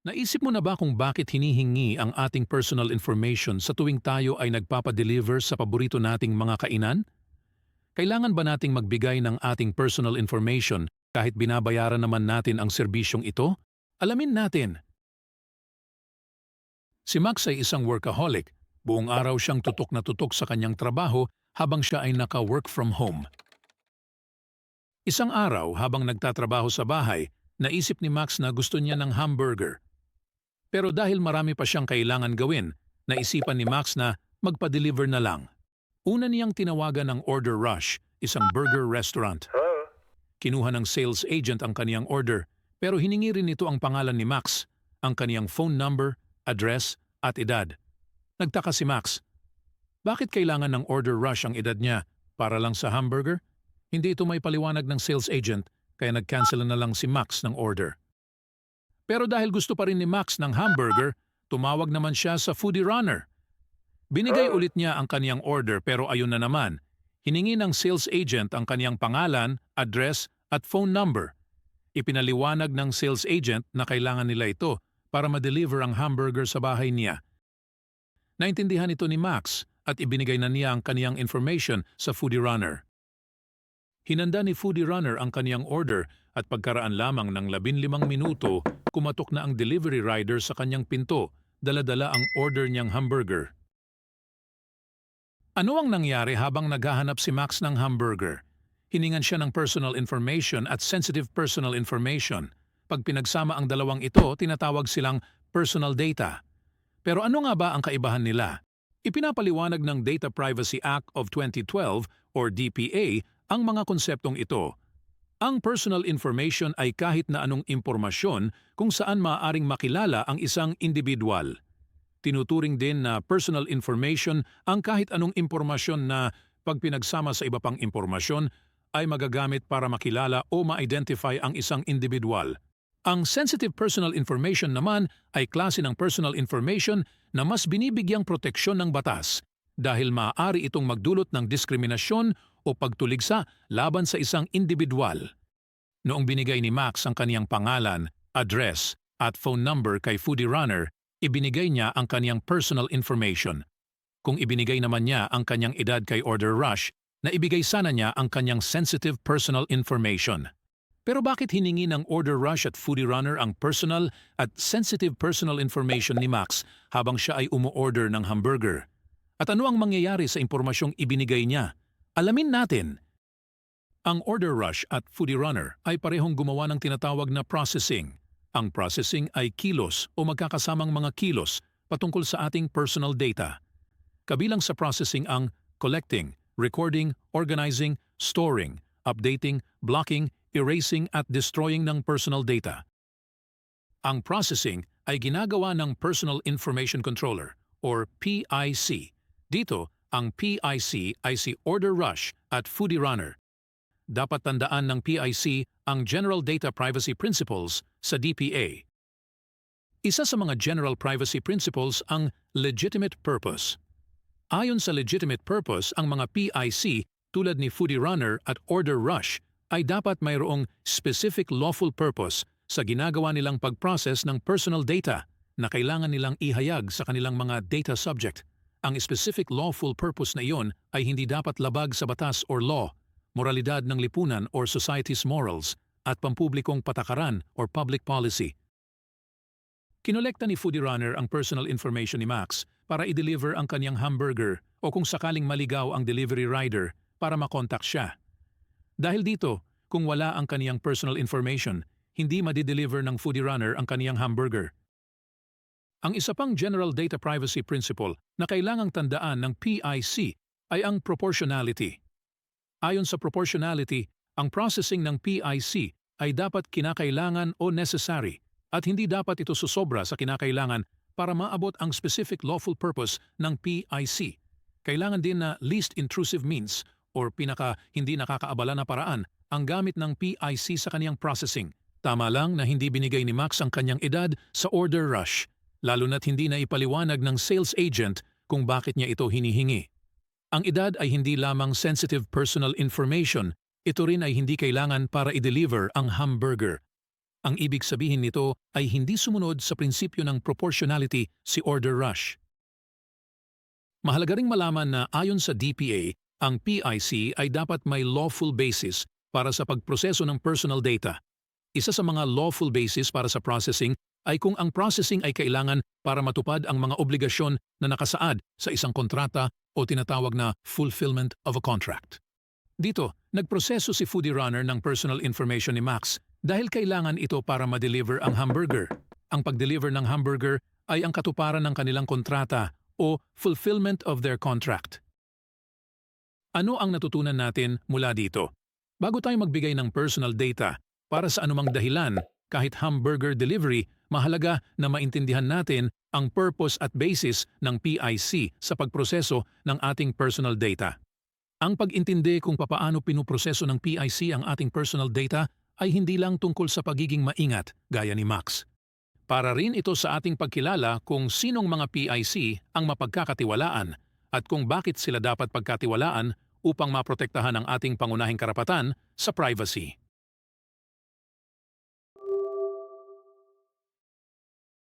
Naisip mo na ba kung bakit hinihingi ang ating personal information sa tuwing tayo ay nagpapadeliver sa paborito nating mga kainan? Kailangan ba nating magbigay ng ating personal information kahit binabayaran naman natin ang serbisyong ito? Alamin natin. Si Max ay isang workaholic. Buong araw siyang tutok na tutok sa kanyang trabaho habang siya ay naka-work from home. Isang araw habang nagtatrabaho sa bahay, naisip ni Max na gusto niya ng hamburger. Pero dahil marami pa siyang kailangan gawin, naisipan ni Max na magpa-deliver na lang. Una niyang tinawagan ng Order Rush, isang burger restaurant. Hello? Kinuha ng sales agent ang kaniyang order, pero hiningi rin nito ang pangalan ni Max, ang kaniyang phone number, address, at edad. Nagtaka si Max. Bakit kailangan ng Order Rush ang edad niya? Para lang sa hamburger? Hindi ito may paliwanag ng sales agent, kaya nag-cancel na lang si Max ng order. Pero dahil gusto pa rin ni Max ng hamburger, tumawag naman siya sa foodie runner. Binigay Oh. ulit niya ang kaniyang order pero ayun na naman. Hiningi ng sales agent ang kaniyang pangalan, address at phone number. Ipinaliwanag ng sales agent na kailangan nila ito para ma-deliver ang hamburger sa bahay niya. Naintindihan ito ni Max at ibinigay na niya ang kaniyang information sa foodie runner. Hinanda ni foodie runner ang kaniyang order at pagkaraan lamang ng 15 minuto, kumatok na ang delivery rider sa kanyang pinto, daladala ang order niyang hamburger. Ano ang nangyari habang naghahanap si Max ng hamburger? Hiningan siya ng personal information at sensitive personal information. Pag pinagsama ang dalawang ito, tinatawag silang personal data. Pero ano nga ba ang kaibahan nila? Ipinapaliwanag ng Data Privacy Act of 2012 or DPA ang mga konseptong ito. Ang personal information ay kahit na anong impormasyon kung saan maaaring makilala ang isang individual. Tinuturing din na personal information ang kahit anong impormasyon na pag pinagsama sa iba pang impormasyon ay magagamit para makilala o ma-identify ang isang individual. Ang sensitive personal information naman ay klase ng personal information na mas binibigyang proteksyon ng batas dahil maaari itong magdulot ng diskriminasyon o pagtuligsa laban sa isang individual. Noong binigay ni Max ang kaniyang pangalan, address at phone number kay Foodie Runner, ibinigay niya ang kaniyang personal information. Kung ibinigay naman niya ang kanyang edad kay Order Rush, na ibigay sana niya ang kanyang sensitive personal information. Pero bakit hiningi ng Order Rush at Foodie Runner ang personal at sensitive personal information ni Max habang siya ay umu-order ng hamburger? At ano ang mangyayari sa impormasyong ibinigay niya? Alamin natin. Ang Order Rush at Foodie Runner ay parehong gumawa ng tinatawag na processing. Ang processing ay kilos o magkakasamang mga kilos patungkol sa ating personal data. Kabilang sa processing ang collecting, recording, organizing, storing, updating, blocking, erasing at destroying ng personal data. Ang processing ay ginagawa ng Personal Information Controller or PIC. Dito, ang PIC ay si Order Rush at Foodie Runner. Dapat tandaan ng PIC ang General Data Privacy Principles sa DPA. Isa sa mga General Privacy Principles ang Legitimate Purpose. Ayon sa legitimate purpose, ang mga PIC tulad ni Foodie Runner at Order Rush ay dapat mayroong specific lawful purpose sa ginagawa nilang pag-process ng personal data na kailangan nilang ihayag sa kanilang mga data subject. Ang specific lawful purpose na iyon ay hindi dapat labag sa batas or law, moralidad ng lipunan or society's morals, at pampublikong patakaran or public policy. Kinolekta ni Foodie Runner ang personal information ni Max para i-deliver ang kanyang hamburger o kung sakaling maligaw ang delivery rider para makontak siya. Dahil dito, kung wala ang kaniyang personal information, hindi madideliver ng Foodie Runner ang kaniyang hamburger. Ang isa pang General Data Privacy Principle na kailangang tandaan ng PIC ay ang proportionality. Ayon sa proportionality, ang processing ng PIC ay dapat kinakailangan o necessary at hindi dapat ito susobra sa kinakailangan para maabot ang specific lawful purpose ng PIC. Kailangan din na least intrusive means or pinaka hindi nakakaabala na paraan ang gamit ng PIC sa kanyang processing. Tama lang na hindi binigay ni Max ang kanyang edad sa order rush, lalo na't hindi na ipaliwanag ng sales agent kung bakit niya ito hinihingi. Ang edad ay hindi lamang sensitive personal information, ito rin ay hindi kailangan para i-deliver ang hamburger. Ang ibig sabihin nito ay hindi sumunod sa prinsipyo ng proportionality si Order Rush. Mahalaga ring malaman na ayon sa DPA, ang PIC ay dapat may lawful basis para sa pagproseso ng personal data. Isa sa mga lawful basis para sa processing ay kung ang processing ay kailangan para matupad ang mga obligasyon na nakasaad sa isang kontrata o tinatawag na fulfillment of a contract. Dito, nagproseso si Foodie Runner ng personal information ni Max dahil kailangan ito para ma-deliver ang hamburger. Ang pag-deliver ng hamburger ay ang katuparan ng kanilang kontrata o fulfillment of their contract. Ano ang natutunan natin mula dito? Bago tayo magbigay ng personal data para sa anumang dahilan, kahit hamburger delivery, mahalaga na maintindihan natin ang purpose at basis ng PIC sa pagproseso ng ating personal data. Ang pag-intindi kung papaano pinuproseso ng PIC ang ating personal data ay hindi lang tungkol sa pagiging maingat, gaya ni Max. Para rin ito sa ating pagkilala kung sinong mga PIC ang mapagkakatiwalaan at kung bakit sila dapat pagkatiwalaan upang maprotektahan ang ating pangunahing karapatan sa privacy.